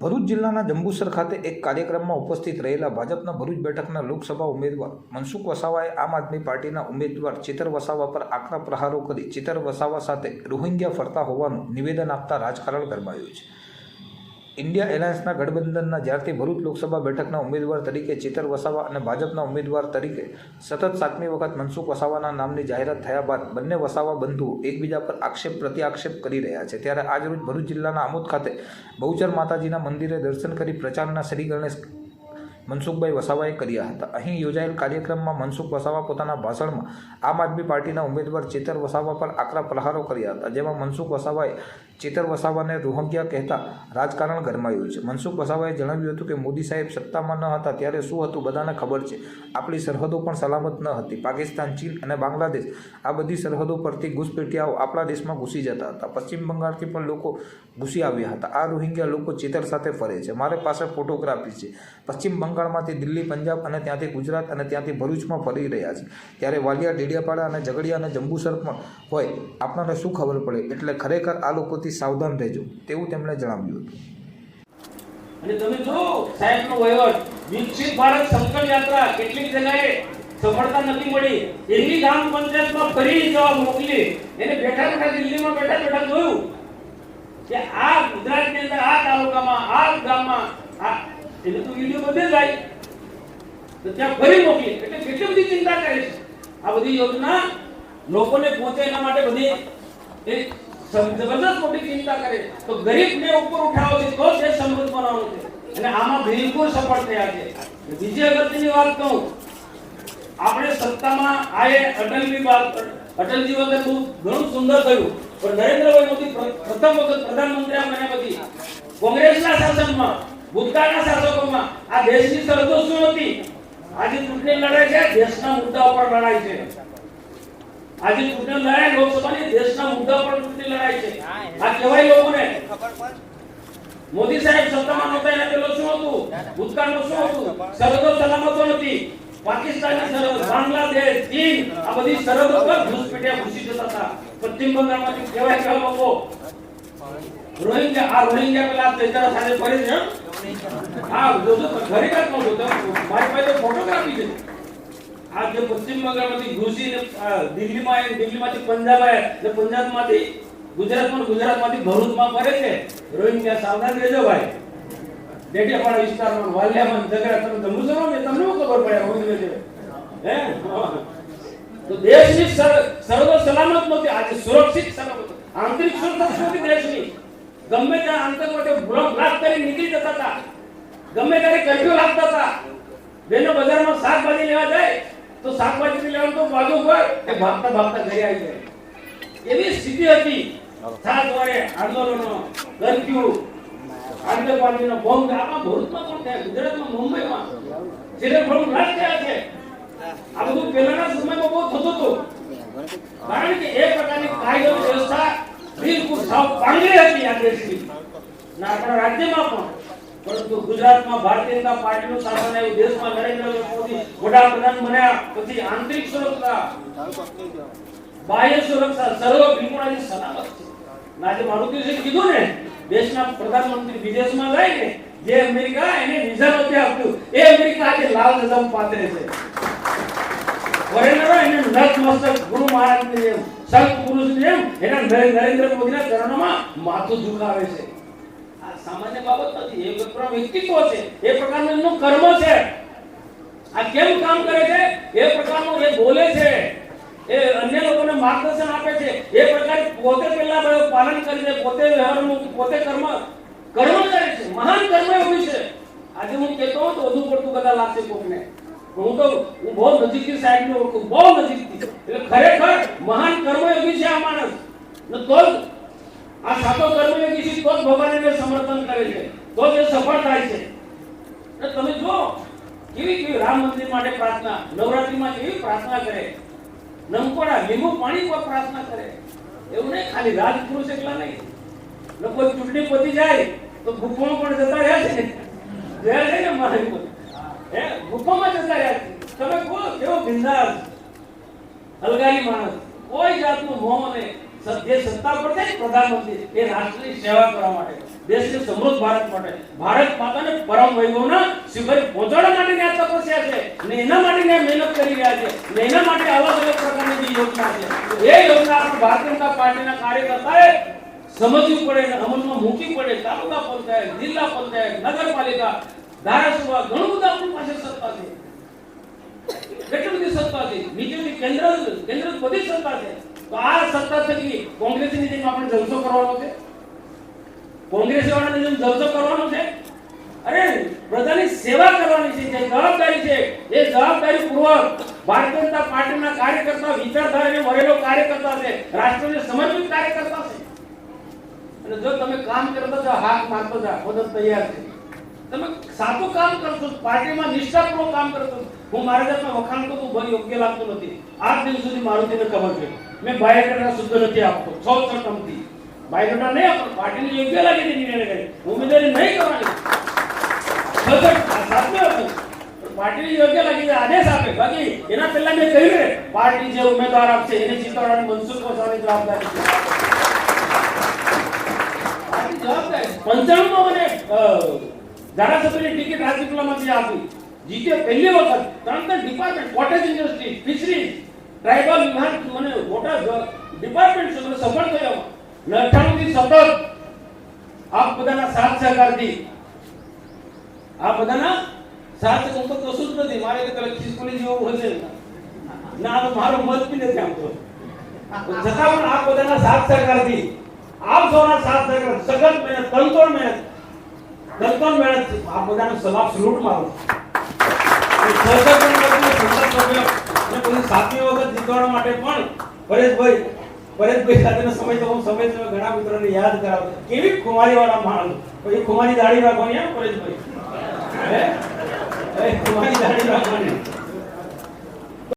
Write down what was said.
ભરૂચ જિલ્લાના જંબુસર ખાતે એક કાર્યક્રમમાં ઉપસ્થિત રહેલા ભાજપના ભરૂચ બેઠકના લોકસભા ઉમેદવાર મનસુખ વસાવાએ આમ આદમી પાર્ટીના ઉમેદવાર ચિતર વસાવા પર આકરા પ્રહારો કરી ચિતર વસાવા સાથે રોહિંગ્યા ફરતા હોવાનું નિવેદન આપતા રાજકારણ ગરમાયું છે. ઇન્ડિયા એલાયન્સના ગઠબંધનના જ્યારથી ભરૂચ લોકસભા બેઠકના ઉમેદવાર તરીકે ચેતર વસાવા અને ભાજપના ઉમેદવાર તરીકે સતત સાતમી વખત મનસુખ વસાવાના નામની જાહેરાત થયા બાદ બંને વસાવા બંધુઓ એકબીજા પર આક્ષેપ પ્રત્યાક્ષેપ કરી રહ્યા છે. ત્યારે આજરોજ ભરૂચ જિલ્લાના આમોદ ખાતે બહુચર માતાજીના મંદિરે દર્શન કરી પ્રચારના શ્રી ગણેશ મનસુખભાઈ વસાવાએ કર્યા હતા. અહીં યોજાયેલ કાર્યક્રમમાં મનસુખ વસાવા પોતાના ભાષણમાં આમ આદમી પાર્ટીના ઉમેદવાર ચેતર વસાવા પર આકરા પ્રહારો કર્યા હતા, જેમાં મનસુખ વસાવાએ ચેતર વસાવાને રોહંગ્યા કહેતા, રાજકારણ ગરમાયું છે. મનસુખ વસાવાએ જણાવ્યું હતું કે, મોદી સાહેબ સત્તામાં ન હતા, ત્યારે શું હતું બધાને ખબર છે. આપણી સરહદો પણ સલામત ન હતી. પાકિસ્તાન, ચીન અને બાંગ્લાદેશ આ બધી સરહદો પરથી ઘુસપેટિયાઓ આપણા દેશમાં ઘૂસી જતા હતા. પશ્ચિમ બંગાળથી પણ લોકો ઘૂસી આવ્યા હતા. આ રોહિંગ્યા લોકો ચેતર સાથે ફરે છે. મારી પાસે ફોટોગ્રાફી છે. પશ્ચિમ બંગાળમાંથી દિલ્હી, પંજાબ અને ત્યાંથી ગુજરાત અને ત્યાંથી ભરૂચમાં ફરી રહ્યા છે. ત્યારે વાલિયા, ડેડિયાપાડા અને ઝઘડિયા અને જંબુસર પણ હોય આપણને શું ખબર પડે? એટલે ખરેખર આ લોકોથી સાવધાન રહેજો, તેવું તેમણે જણાવ્યું હતું. અને તમે જો સાહેબનો વહીવટ, વિકસિત ભારત સંકલ્પ યાત્રા, કેટલીક જગ્યાએ સફળતા નથી મળી. એની ગ્રામ પંચાયતમાં ફરી જવાબ મોકલી. એને બેઠા બેઠા દિલ્હીમાં બેઠા બેઠા જોયું કે આ ગુજરાતની અંદર, આ તાલુકામાં, આ ગામમાં એને તું વીડિયો બધે જાય તો ત્યાં ફરી મોકલી એટલે કેટલી બધી ચિંતા કરે છે? આ બધી યોજના લોકોને પહોંચે એના માટે બધી એ જબરદસ્ત મોટી ચિંતા કરે તો ગરીબને ઉપર ઉઠાવો છે તો દેશ સમૃદ્ધ બનાવવાનો છે. અને આમાં બિલકુલ સફળ થયા છે. બીજી અગત્યની વાત કહું, આપણે સત્તામાં આયે અટલની વાત અટલજી વખતે બહુ ઘણું સુંદર થયું. પણ નરેન્દ્રભાઈ મોદી પ્ર- પ્રથમ વખત પ્રધાનમંત્રી બન્યા પછી કોંગ્રેસના શાસનમાં ભૂતકાળના શાસકોમાં આ દેશની શરતો શું હતી? આજે ચૂંટણી લડાઈ છે, દેશના મુદ્દા ઉપર લડાઈ છે. આજે ચૂંટણી લડાઈ, લોકસભાની દેશના મુદ્દા પર ચૂંટણી લડાઈ છે. આ કહેવાય લોકોને. મોદી સાહેબ સત્તામાં નહોતા, એને પેલો શું હતું? ભૂતકાળનું શું હતું? સરહદો સલામતો નથી. પાકિસ્તાનની સરહદ બાંગ્લાદેશ, ચીન, આ બધી સરહદ ઉપર ઘૂસપેઠિયા ઘૂસી જતા હતા. પશ્ચિમ બંગાળમાંથી કહેવાય કે લોકો રોહિંગ્યા, આ રોહિંગ્યા પેલા તેજરા સાથે ફરી છે હં? જો જો સલામત નથી આજે સુરક્ષિત સલામત આંતરિક સુરક્ષા દેશની? ગમે ત્યાં આતંકવાદીઓ બ્લોક બ્લાક કરી નીકળી જતા હતા. ગમે ત્યારે કર્ફ્યુ લાગતા હતા. બેનો બજારમાં શાકભાજી લેવા જાય, તો શાકભાજી લેવાનું તો બાજુ પર કે ભાગતા ભાગતા ઘરે આવી જાય. એવી સ્થિતિ હતી. સાત વારે આંદોલનો કર્ફ્યુ આતંકવાદીનો બોમ્બ આપણા ભરૂચમાં પણ થયા? ગુજરાતમાં મુંબઈમાં. જેને ઘણું નાશ થયા છે. આ બધું પહેલાના સમયમાં બહુ થતું હતું કારણ કે એ પ્રકારની કાયદો વ્યવસ્થા બિલકુલ સાવ પાંગળી હતી આ દેશની ને આપણા પણ, પરંતુ ગુજરાતમાં ભારતીય જનતા પાર્ટીનું નરેન્દ્ર મોદી વડાપ્રધાન બન્યા, પછી આંતરિક વિદેશમાં જાય ને, જે અમેરિકા એને વિઝા નથી આપ્યું. એ અમેરિકા આજે લાલ રજમ પાથરે છે. ફોરેનરો એને નત મસ્તક એના નરે- નરેન્દ્ર મોદીના ચરણોમાં માથું ઝુકાવે છે. સામાન્ય બાબત નથી. એ પ્રકારનું વ્યક્તિત્વ છે. એ પ્રકારનું એમનું કર્મ છે. આ કેમ કામ કરે છે? એ પ્રકારનું એ બોલે છે. એ અન્ય લોકોને માર્ગદર્શન આપે છે. એ પ્રકારે પોતે પહેલા પાલન કરીને પોતે વ્યવહારનું, પોતે કર્મ કર્મ કરે છે. મહાન કર્મ એવું છે. આજે હું કહેતો હોઉં તો વધુ પડતું કદાચ લાગશે કોકને. હું તો, હું બહુ નજીકથી સાહેબને ઓળખું બહુ નજીકથી. એટલે ખરેખર મહાન કર્મ એવું છે આ માણસ. તો આ સાતો કર્મયોગી તો જ ભગવાન એને સમર્પણ કરે છે. તો જ સફળ થાય છે. એટલે તમે જો કેવી કેવી રામ મંદિર માટે પ્રાર્થના, નવરાત્રીમાં કેવી પ્રાર્થના કરે. નમકોડા લીંબુ પાણી પર પ્રાર્થના કરે. એવું નહીં, ખાલી રાજપુરુષ એકલા નહીં. લોકો ચૂંટણી પતી જાય, તો ગુફામાં પણ જતા રહ્યા છે રહ્યા છે ને મારી હે, ગુફામાં જતા રહ્યા છે. તમે કહો કેવો બિંદાસ હલગારી માણસ. કોઈ જાતનું મોહ નહીં. જે સત્તા પર છે પ્રધાનમંત્રી, એ રાષ્ટ્રની સેવા કરવા માટે. દેશને સમૃદ્ધ ભારત માટે. ભારત માતાને પરમ વૈભવના શિખરે પહોંચાડવા માટેની આ તપસ્યા છે ને એના માટેની આ મહેનત કરી રહ્યા છે ને એના માટે અલગ અલગ પ્રકારની જે યોજના છે, એ યોજના આપણે ભારતીય જનતા પાર્ટીના કાર્યકર્તાએ સમજવી પડે અને અમલમાં મૂકવી પડે. તાલુકા પંચાયત, જિલ્લા પંચાયત, નગરપાલિકા, ધારાસભા, ઘણું બધું આપણી પાસે સત્તા છે. કેટલી બધી સત્તા છે? બીજેપી કેન્દ્ર કેન્દ્ર બધી સત્તા છે. તો આ સત્તા થકી કોંગ્રેસની જેમ આપણે જલસો કરવાનો છે? કોંગ્રેસ વાળાની જેમ જલસો કરવાનો છે? અરે પ્રજાની સેવા કરવાની છે, જે જવાબદારી છે, એ જવાબદારી પૂર્વક ભારતીય જનતા પાર્ટીના કાર્યકર્તા, વિચારધારાને વરેલો કાર્યકર્તા છે, રાષ્ટ્રને સમર્પિત કાર્યકર્તા છે. અને જો તમે કામ કરતા જાઓ, હાથ મારતો જાઓ મદદ તૈયાર છે. તમે સાચું કામ કરશો, પાર્ટીમાં નિષ્ઠાપૂર્વક કામ કરશો. હું મારા જાતમાં વખાણ કરું ભાઈ યોગ્ય લાગતું નથી. આજ દિવસ સુધી મારું તેને ખબર છે. મેં બાયોડેટા શુદ્ધ નથી આપતો, છ છ ટર્મથી બાયોડેટા નહીં આપતો, પાર્ટીને યોગ્ય લાગે તે નિર્ણય કરે ઉમેદવારી નહીં કરવાની. પાર્ટીને યોગ્ય લાગી આદેશ આપે. બાકી એના પહેલા મેં કહ્યું પાર્ટી જે ઉમેદવાર આપશે, એને જીતાડવાની મનસુખ વસાવાની જવાબદારી છે. જવાબદારી પંચાણું મને ધારાસભ્યની ટિકિટ રાજપીપળામાંથી આપી. જીતે પહેલી વખત. ત્રણ ત્રણ department cottage industry fisheries tribal વિભાગ મને મોટા ડિપાર્ટમેન્ટ છે સફળ થયો ને સતત આપ બધાના સાથ સહકારથી. આ બધાના સાથ હું કશું જ નથી. મારે તો કદાચ ખિસકોલી જેવું હશે ના તો મારો મત બી નથી આવતો. છતાં પણ આપ બધાના સાથ સહકારથી, આપ સૌના સાથ સહકાર સઘન મહેનત, તનતોડ મહેનત તનતોડ મહેનત આપ બધાનો સલાહ સલૂટ મારું અને સાતમી વખત જીતવા માટે પણ પરેશભાઈ પરેશભાઈ સાથેનો સમય તો હું સમય સમય ઘણા મિત્રોને યાદ કરાવું કેવી ખુમારી વાળા માણસ. પછી ખુમારી દાઢી રાખવાની એમ પરેશભાઈ? હે, ખુમારી દાઢી રાખવાની.